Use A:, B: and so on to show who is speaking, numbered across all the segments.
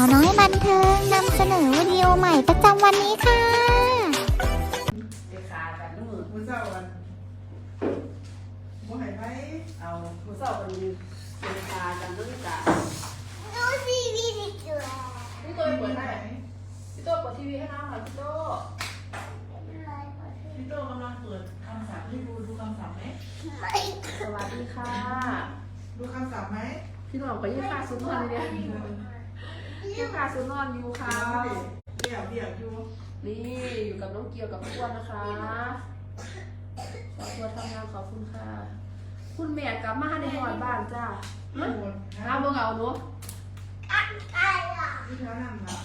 A: าวน้อยบันเทิงนำเสนอวิดีโอใหม่ประจำวันนี้ค่ะ
B: ไปขากันมือ
C: มือเศร้ากันบ่ให้ไป
B: เอามือเศร้ากันไปขากันมือกะ
A: ดูซีรีส์ดีกว่า
B: พี่โต้เปิดให้พี่โต้เปิดทีวีให้น้องหน่อยพี่โต้
C: พี่โตกำลังเปิดคำศัพท์ให้ดูดูคำศัพท์ไหม
B: สวัสดีค่ะ
C: ดูคำศัพท์ไหม
B: พี่น้องไปยี่ค่าซุนนอนเนี่ย ยี่ค่าซุนนอนอยู่ค่ะ
C: เดี๋ยวเดี๋ยวอยู่
B: นี่อยู่กับน้องเกียวกับพี่อ้วนนะคะขอตัวทำงานขอบคุณค่ะ คุณแม่กลับมาในหอดบ้านจ้า
C: หมด
B: น้าเบิ่งเอาหนู
C: ที่เท้านั่งครับ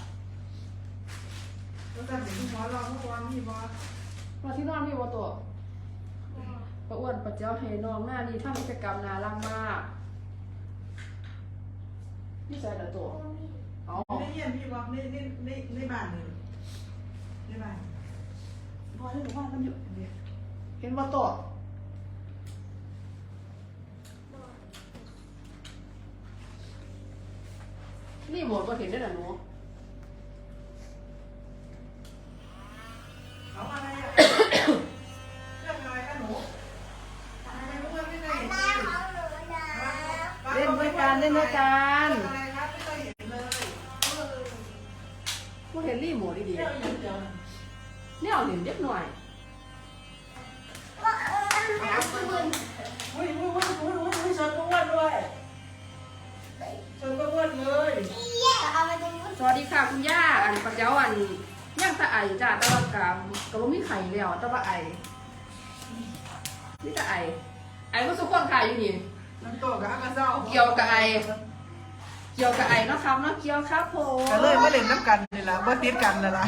C: แล้วแต่เด็กที่หมอรอเมื่อวานพี่บอส
B: มาที่นอนพี่วตัวป้าอ้วนป้าเจ้าเฮน้องหน้านี่ทำกิจกรรมน่ารักมากนี่ใส่ละตัว อ๋อ
C: ได้เยี่ยมพี่บอสในในในในบ้านเลยในบ้าน
B: พอที่หนูว่ามันอยู่เห็นว่าตัวนี่หมดก็เห็นได้หละหนู
C: เอาอะไรอะเรื่องอะไรกันหนูทำไมรู้ว่าไม่ได้เห็นเลย
B: เล่นด้วยกันเล่นด้วยกัน
C: เห็น
B: รีโมทดี
C: เดียวอยู่เดี๋ยว
B: ๆเนี่ยเอาเห็นเด็กหน่อย
C: อุ้ยอุ้ยอุ้ยอุ้ยอุ้ยอุ้ยชิญก็อ้วนด้วยชิญก็อ้วนเลย
B: สวัสดีค่ะคุณย่าอันปัจเจ้าอันย่างตาไอจ้าตะวันกามก็บ่มีไข่แล้วตะว่าไอนี่ตาไอไอก็สุกคนขายอยู่นี่
C: น้ำตัวกับอากาศร้า
B: เกี่ยวกับไอ เกี่ยวกับไอเนาะครับเนาะเกี่ยวครับผม
C: ก็เลยมาเล่นน้ำกันนี่ละบ่ติดกันเลยล่ะ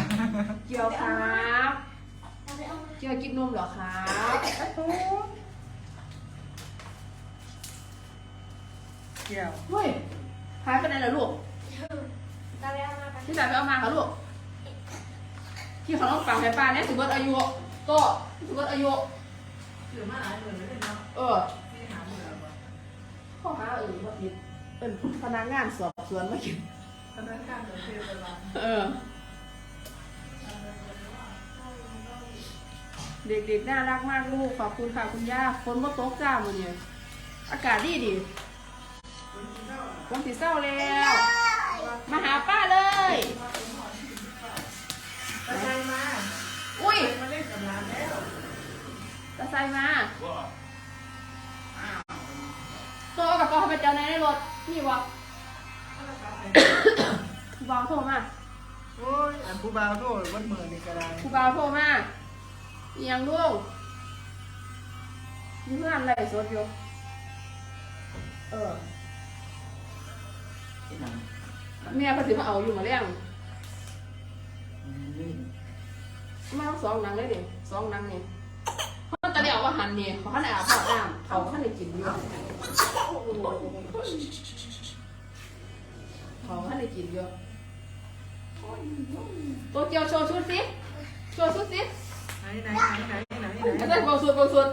B: เกี่ยวครับเกี่ยวกินนมเหรอครับ
C: เกี่ยว
B: เฮ้ยหายไปไหนล่ะลูกที่ไหนไปเอามาคะลูกที่เขาต้องฟังให้ป้าเนี่ยสิเบิดอายุโตสิเบิดอายุ
C: ถือมาหลายหมื่นเลยเนาะ
B: เออ
C: ที่หาหมื่นแล้วบ่
B: ข้อหาอื่นว่าผิด เป็นพนักงานสอบสวนมากิน
C: ตอนนั้นการเดินเทไปบ้าง
B: เออ เด็กๆน่ารักมากลูกขอบคุณค่ะคุณย่าฝนก็ตกจ้ามันเนี่ยอากาศดีดีฝนสีเศร้าแล้ว มาหาป้า
C: ผู้บ่าวโทษวันมือนี่ก็ได้
B: ครูบาโทรมาอีหยังลูกมีเพื่อนอะไรสดอยู่เออเมียก็ถือมาเอาอยู่มาเลี้ยงมาสองหนังเลยดิสองหนังนี่เขาตะเดียวว่าหันนี่เขาขันอาบน้ำเขาขันได้กินอยู่เขาขันได้กินอยู่ ตัวเกียวโชว์ชุดสิโชว์ชุดสิ
C: ไหนไหนไหนไหนไหน
B: อาจารย์บางส่วนบางส่วน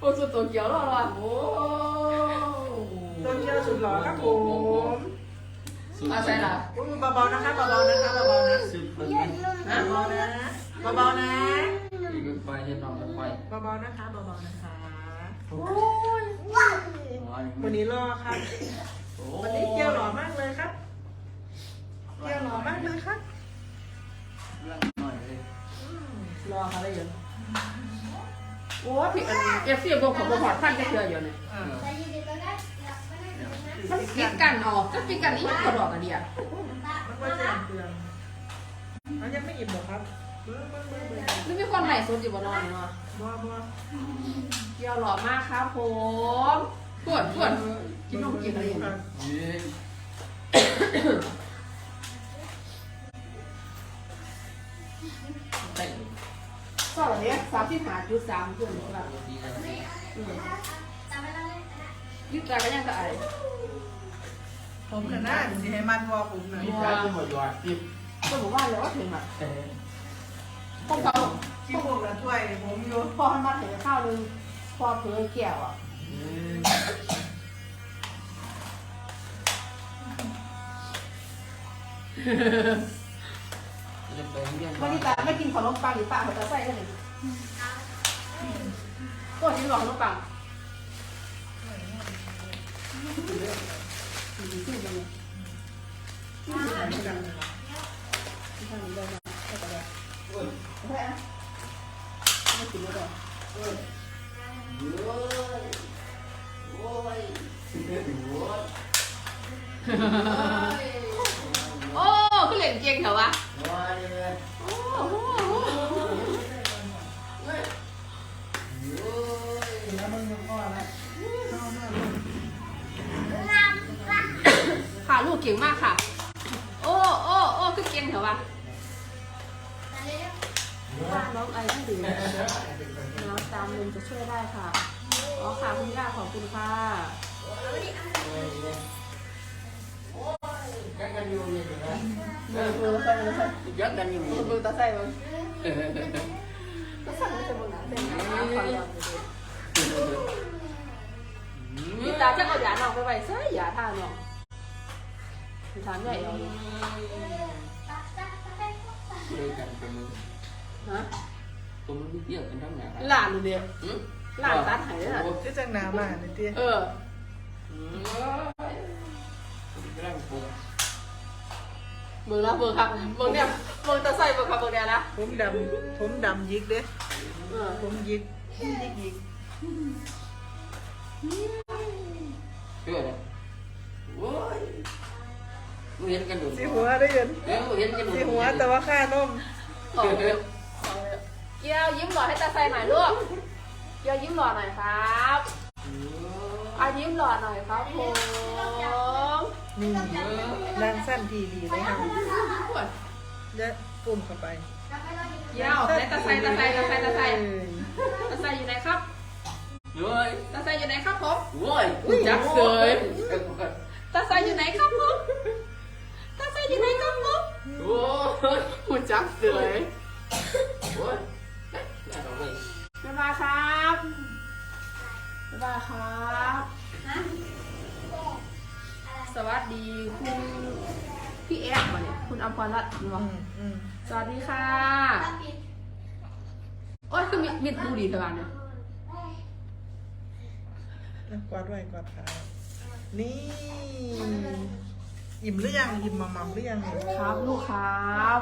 B: บางส่วนตัวเกียวรอดว่ะโอ้
C: ตัวเที่ยวสุดหล่อครับผม
B: อาใส่ละ
C: อุ้ยเบาๆนะคะเบาๆนะคะเบาๆนะ
D: ซื้อเพิ่งนี่
B: ฮะ
C: เบาๆนะเบาๆนะ
D: อีกไฟเห็นน้องกันไฟ
C: เบาๆนะคะเบาๆนะคะ
B: โอ้ย
C: วันนี้รอครับ
D: โอ้
C: วันนี้เกี่ยวหล่อมากเลยครับ เกี่ยวหล่อมากเลยครับ
D: เรื่องหน่อยเลย
B: รอเขาได้ยังโอ้พี่อันเอฟซีบอกเขาบอกท่านจะเชื่ออยู่เนี่ย
C: เออ
B: มันปิดกันออกจะปิดกันอีกกระดอกกันเดียว
C: มันก็แจ้งเตือนมันยังไม่อิ่มหรอครับเบิ้งเบิ้งเบิ้งเบิ้ง
B: นี่มีคนไหนสดอยู่บนนอนเนาะ
C: บัวบัว
B: เกี่ยวหล่อมากครับผมปวดปวดกินนมกินอะไรอย่างเงี้ย
D: นี่
B: ก็แบบนี้สามสิบห้าจุดสามเพื่อนแบบ
D: ดีแล้ว
B: ยึดใจก็ยังจะไอ
C: ผมกันหน้าสิให้มันวอผมหน่อย
D: มีการที่หมดยอดติด
B: ก็บอกว่าเลยว่าถึงแบบ
D: แต่
B: พวกเขา
C: ที่พวกเราช่วยผมอยู่
B: พอให้มาถึงข้าวนึงพอเผือแก้วอะ
D: จะไปเรียน
B: วันนี้ตาไม่กินขนมปังหรือปลาเขาจะใส่กันเลยก็กินหลอกขนมปังไม่กินไม่ได้โอ้คือเล่นเก่งเหรอวะ ค่ะลูกเก่งมากค่ะ โอ้โอ้โอ้คือเก่งเหรอวะน้องไอที่ดื่มน้ำตามลมจะช่วยได้ค่ะ อ๋อค่ะคุณย่าขอบคุณค่ะ
D: ยักกันอยู่นี่นะ
B: เบอร์เบอร์ใส่เบอร์ใส่
D: ยักกันอยู่นี่
B: เบอร์ตาใส่เบอ เบอร์หนาเส้นหนาฟังเราพี่ตาจะเอาหยาหนองไปไว้ใส่หยาท่าหนองพี่ถามใหญ่เอาเลย
D: เลยกันผม
B: ฮะ
D: ผมไม่เกี่ยวกันทั้งนั้น
B: หลานดูเดียวหลานตัดหายเลยนะ
C: ที่จังหนามาเนี่ยเตี้ย
B: เออ
D: ร่างผม
B: เบอร์ละเบอร์ครับเบอร์เนี่ยเบอร์ตาใส่เบอร์ครับเบอร์เนี่ยนะ
C: ผมดำผมดำยิกเด้
B: เออ
C: ผมยิกยิกยิก
D: เชื่อเลยโอ้ยกูเห็นกันดู
C: สีหัวได้ยิน
D: เออกูเห็นกันดู
C: สีหัวแต่ว่าค่านม
B: ขอเร็วขอเร็วเกียวยิ้มหล่อให้ตาใส่หน่อยลูกเกียวยิ้มหล่อหน่อยครับอายิ้มหล่อหน่อยครับผม
C: นี่นางสั้นทีดีเลยค่ะเดี๋ยวปุ่มเข้าไป
B: เกียวให้ตาใส่ตาใส่ตาใส่ตาใส่
C: เอ้ย
B: ตาใส่อยู่ไหนครับ
D: เฮ้ย
B: ตาใส่อยู่ไหนครับผม
D: โว้ย
B: จักเสยตาใส่อยู่ไหนครับผมตาใส่อยู่ไหนครับผม
D: โอ้ย
B: หุ่นจักเสย
D: โอ้ยน่ารักเลย
B: บ๊ายบายครับบ๊ายบายครับ สวัสดีคุณพี่แอฟมาเนี่ยคุณอภรรัตน์นี่
C: อื
B: วะ
C: มอืม
B: สวัสดีค่ะ โอ้ยคือมีมีดูดีเท่ากันเนี่ย
C: แล้วกอดไว้กอดขานี่ อิ่มหรือยังอิ่มมัมมัมหรือยังเนี่ย
B: ครับลูกครับ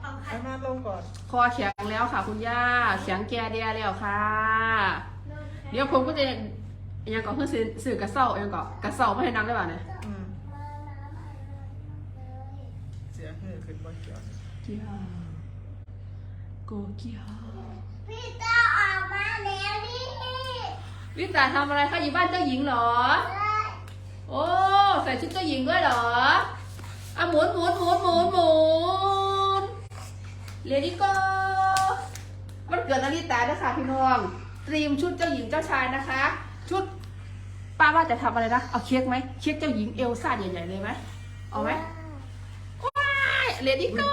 C: เอามาลงก่อน
B: คอแข็งแล้วค่ะ คุณย่าแข็งแกเดียแล้วค่ะ เดี๋ยวผมก็จะ ยังก่อนเพื่อซื้อซื้อกระเซ้ายังก่อนกระเซ้าไม่ให้น้ำได้ป่ะเนี่ย
C: อืมเสียเหงื่อขึ้นบนจอ
B: เกียวโกเกียว
A: พี่ตาออกมาแล้วนี่
B: ลิตาทำอะไรคะอยู่บ้านเจ้าหญิงเหรอ โอ้ใส่ชุดเจ้าหญิงด้วยเหรออะหมุนหมุนหมุนหมุนหมุนเลดี้ก็มันเกิดนาฬิตาด้วยค่ะพี่น้องตรีมชุดเจ้าหญิงเจ้าชายนะคะชุด ป้าว่าจะทำอะไรนะ เอาเค้กไหมเค้กเจ้าหญิงเอลซ่าใหญ่ๆเลยไหมเอาไหมว้ายเลดี้ก็